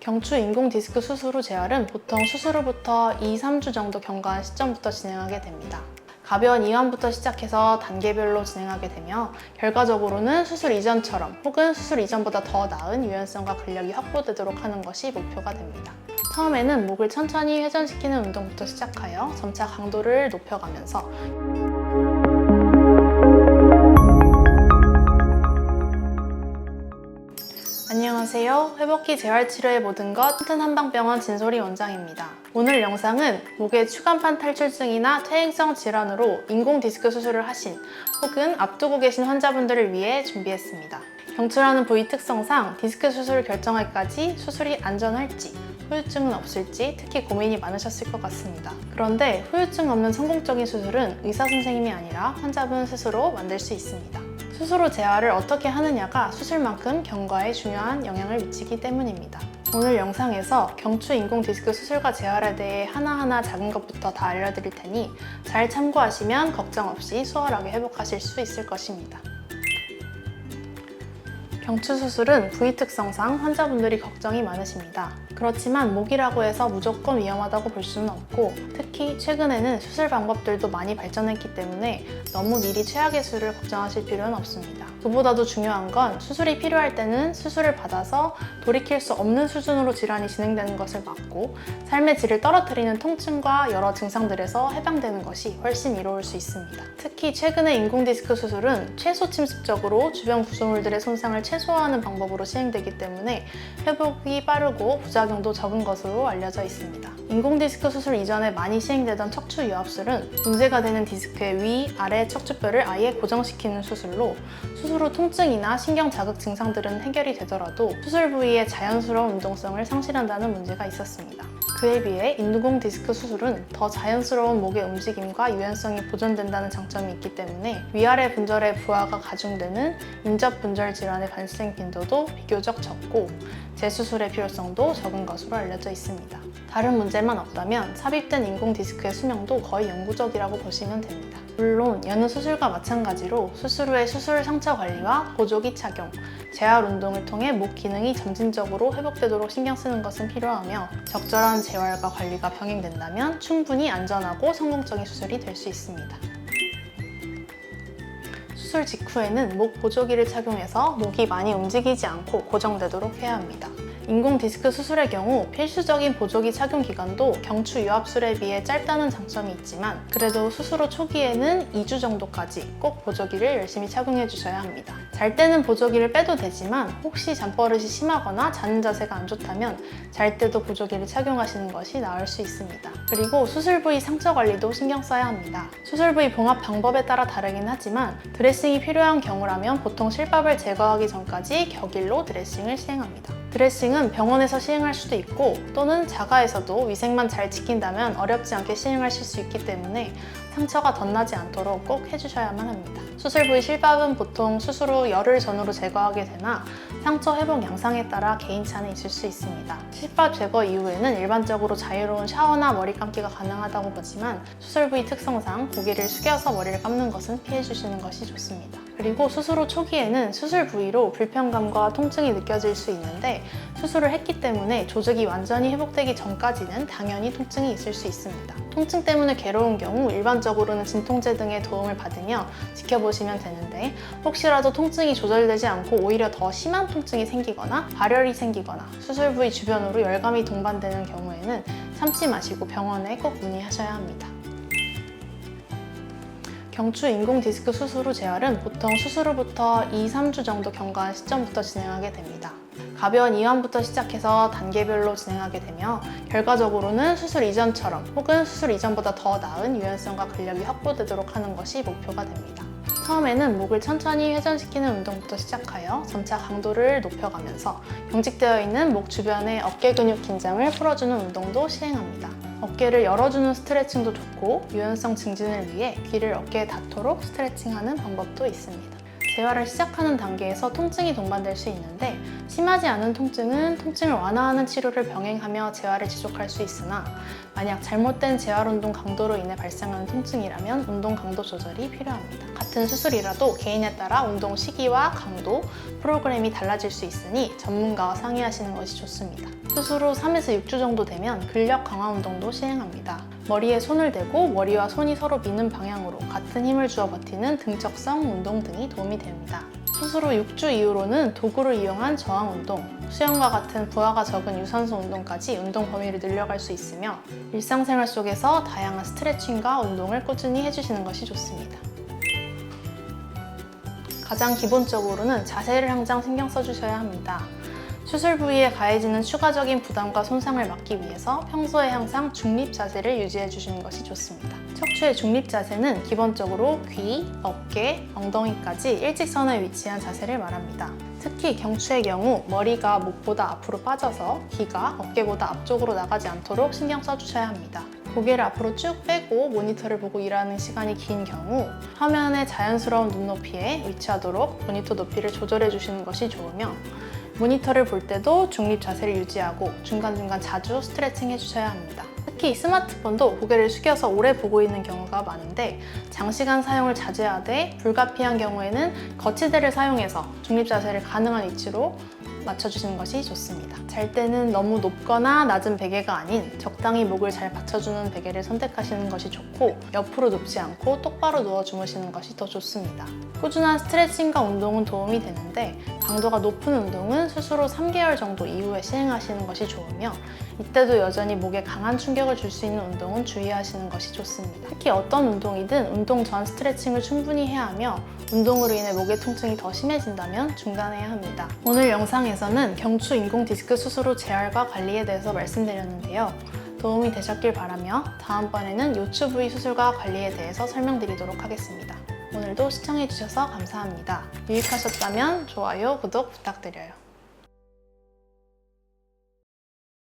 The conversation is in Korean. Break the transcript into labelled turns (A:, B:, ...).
A: 경추 인공 디스크 수술 후 재활은 보통 수술 후부터 2, 3주 정도 경과한 시점부터 진행하게 됩니다. 가벼운 이완부터 시작해서 단계별로 진행하게 되며 결과적으로는 수술 이전처럼 혹은 수술 이전보다 더 나은 유연성과 근력이 확보되도록 하는 것이 목표가 됩니다. 처음에는 목을 천천히 회전시키는 운동부터 시작하여 점차 강도를 높여가면서 안녕하세요. 회복기 재활치료의 모든 것 튼튼 한방병원 진솔이 원장입니다. 오늘 영상은 목의 추간판 탈출증이나 퇴행성 질환으로 인공 디스크 수술을 하신 혹은 앞두고 계신 환자분들을 위해 준비했습니다. 경추라는 부위 특성상 디스크 수술을 결정하기까지 수술이 안전할지 후유증은 없을지 특히 고민이 많으셨을 것 같습니다. 그런데 후유증 없는 성공적인 수술은 의사 선생님이 아니라 환자분 스스로 만들 수 있습니다. 후 재활을 어떻게 하느냐가 수술만큼 경과에 중요한 영향을 미치기 때문입니다. 오늘 영상에서 경추 인공 디스크 수술과 재활에 대해 하나하나 작은 것부터 다 알려드릴 테니 잘 참고하시면 걱정 없이 수월하게 회복하실 수 있을 것입니다. 경추 수술은 부위 특성상 환자분들이 걱정이 많으십니다. 그렇지만 목이라고 해서 무조건 위험하다고 볼 수는 없고 특히 최근에는 수술 방법들도 많이 발전했기 때문에 너무 미리 최악의 수를 걱정하실 필요는 없습니다. 그보다도 중요한 건 수술이 필요할 때는 수술을 받아서 돌이킬 수 없는 수준으로 질환이 진행되는 것을 막고 삶의 질을 떨어뜨리는 통증과 여러 증상들에서 해방되는 것이 훨씬 이로울 수 있습니다. 특히 최근의 인공 디스크 수술은 최소 침습적으로 주변 구조물들의 손상을 최소화하는 방법으로 시행되기 때문에 회복이 빠르고 부작용도 적은 것으로 알려져 있습니다. 인공 디스크 수술 이전에 많이 시행되던 척추 유압술은 문제가 되는 디스크의 위, 아래 척추뼈를 아예 고정시키는 수술로 수술 후 통증이나 신경 자극 증상들은 해결이 되더라도 수술 부위의 자연스러운 운동성을 상실한다는 문제가 있었습니다. 그에 비해 인공 디스크 수술은 더 자연스러운 목의 움직임과 유연성이 보존된다는 장점이 있기 때문에 위아래 분절의 부하가 가중되는 인접 분절 질환의 발생 빈도도 비교적 적고 재수술의 필요성도 적은 것으로 알려져 있습니다. 다른 문제만 없다면 삽입된 인공 디스크의 수명도 거의 영구적이라고 보시면 됩니다. 물론 여느 수술과 마찬가지로 수술 후의 수술 상처 관리와 보조기 착용, 재활 운동을 통해 목 기능이 점진적으로 회복되도록 신경 쓰는 것은 필요하며 적절한 재활과 관리가 병행된다면 충분히 안전하고 성공적인 수술이 될 수 있습니다. 수술 직후에는 목 보조기를 착용해서 목이 많이 움직이지 않고 고정되도록 해야 합니다. 인공 디스크 수술의 경우 필수적인 보조기 착용 기간도 경추 유압술에 비해 짧다는 장점이 있지만 그래도 수술 후 초기에는 2주 정도까지 꼭 보조기를 열심히 착용해 주셔야 합니다. 잘 때는 보조기를 빼도 되지만 혹시 잠버릇이 심하거나 자는 자세가 안 좋다면 잘 때도 보조기를 착용하시는 것이 나을 수 있습니다. 그리고 수술 부위 상처 관리도 신경 써야 합니다. 수술 부위 봉합 방법에 따라 다르긴 하지만 드레싱이 필요한 경우라면 보통 실밥을 제거하기 전까지 격일로 드레싱을 시행합니다. 드레싱은 병원에서 시행할 수도 있고 또는 자가에서도 위생만 잘 지킨다면 어렵지 않게 시행하실 수 있기 때문에 상처가 덧나지 않도록 꼭 해주셔야만 합니다. 수술 부위 실밥은 보통 수술 후 열흘 전후로 제거하게 되나 상처 회복 양상에 따라 개인차는 있을 수 있습니다. 실밥 제거 이후에는 일반적으로 자유로운 샤워나 머리 감기가 가능하다고 보지만 수술 부위 특성상 고개를 숙여서 머리를 감는 것은 피해 주시는 것이 좋습니다. 그리고 수술 후 초기에는 수술 부위로 불편감과 통증이 느껴질 수 있는데 수술을 했기 때문에 조직이 완전히 회복되기 전까지는 당연히 통증이 있을 수 있습니다. 통증 때문에 괴로운 경우 일반적으로는 진통제 등의 도움을 받으며 지켜보시면 되는데 혹시라도 통증이 조절되지 않고 오히려 더 심한 통증이 생기거나 발열이 생기거나 수술 부위 주변으로 열감이 동반되는 경우에는 참지 마시고 병원에 꼭 문의하셔야 합니다. 경추 인공 디스크 수술 후 재활은 보통 수술 후부터 2, 3주 정도 경과한 시점부터 진행하게 됩니다. 가벼운 이완부터 시작해서 단계별로 진행하게 되며 결과적으로는 수술 이전처럼 혹은 수술 이전보다 더 나은 유연성과 근력이 확보되도록 하는 것이 목표가 됩니다. 처음에는 목을 천천히 회전시키는 운동부터 시작하여 점차 강도를 높여가면서 경직되어 있는 목 주변의 어깨 근육 긴장을 풀어주는 운동도 시행합니다. 어깨를 열어주는 스트레칭도 좋고 유연성 증진을 위해 귀를 어깨에 닿도록 스트레칭하는 방법도 있습니다. 재활을 시작하는 단계에서 통증이 동반될 수 있는데 심하지 않은 통증은 통증을 완화하는 치료를 병행하며 재활을 지속할 수 있으나 만약 잘못된 재활 운동 강도로 인해 발생하는 통증이라면 운동 강도 조절이 필요합니다. 같은 수술이라도 개인에 따라 운동 시기와 강도, 프로그램이 달라질 수 있으니 전문가와 상의하시는 것이 좋습니다. 수술 후 3에서 6주 정도 되면 근력 강화 운동도 시행합니다. 머리에 손을 대고 머리와 손이 서로 미는 방향으로 같은 힘을 주어 버티는 등적성 운동 등이 도움이 됩니다. 수술 후 6주 이후로는 도구를 이용한 저항 운동, 수영과 같은 부하가 적은 유산소 운동까지 운동 범위를 늘려갈 수 있으며 일상생활 속에서 다양한 스트레칭과 운동을 꾸준히 해주시는 것이 좋습니다. 가장 기본적으로는 자세를 항상 신경 써주셔야 합니다. 수술 부위에 가해지는 추가적인 부담과 손상을 막기 위해서 평소에 항상 중립 자세를 유지해 주시는 것이 좋습니다. 척추의 중립 자세는 기본적으로 귀, 어깨, 엉덩이까지 일직선에 위치한 자세를 말합니다. 특히 경추의 경우 머리가 목보다 앞으로 빠져서 귀가 어깨보다 앞쪽으로 나가지 않도록 신경 써주셔야 합니다. 고개를 앞으로 쭉 빼고 모니터를 보고 일하는 시간이 긴 경우 화면의 자연스러운 눈높이에 위치하도록 모니터 높이를 조절해 주시는 것이 좋으며 모니터를 볼 때도 중립 자세를 유지하고 중간중간 자주 스트레칭 해주셔야 합니다. 특히 스마트폰도 고개를 숙여서 오래 보고 있는 경우가 많은데 장시간 사용을 자제하되 불가피한 경우에는 거치대를 사용해서 중립 자세를 가능한 위치로 맞춰주시는 것이 좋습니다. 잘 때는 너무 높거나 낮은 베개가 아닌 적당히 목을 잘 받쳐주는 베개를 선택하시는 것이 좋고 옆으로 눕지 않고 똑바로 누워 주무시는 것이 더 좋습니다. 꾸준한 스트레칭과 운동은 도움이 되는데 강도가 높은 운동은 후 3개월 정도 이후에 시행하시는 것이 좋으며 이때도 여전히 목에 강한 충격을 줄 수 있는 운동은 주의하시는 것이 좋습니다. 특히 어떤 운동이든 운동 전 스트레칭을 충분히 해야 하며 운동으로 인해 목의 통증이 더 심해진다면 중단해야 합니다. 오늘 영상에서는 경추 인공 디스크 수술 후 재활과 관리에 대해서 말씀드렸는데요. 도움이 되셨길 바라며 다음번에는 요추 부위 수술과 관리에 대해서 설명드리도록 하겠습니다. 오늘도 시청해주셔서 감사합니다. 유익하셨다면 좋아요, 구독 부탁드려요.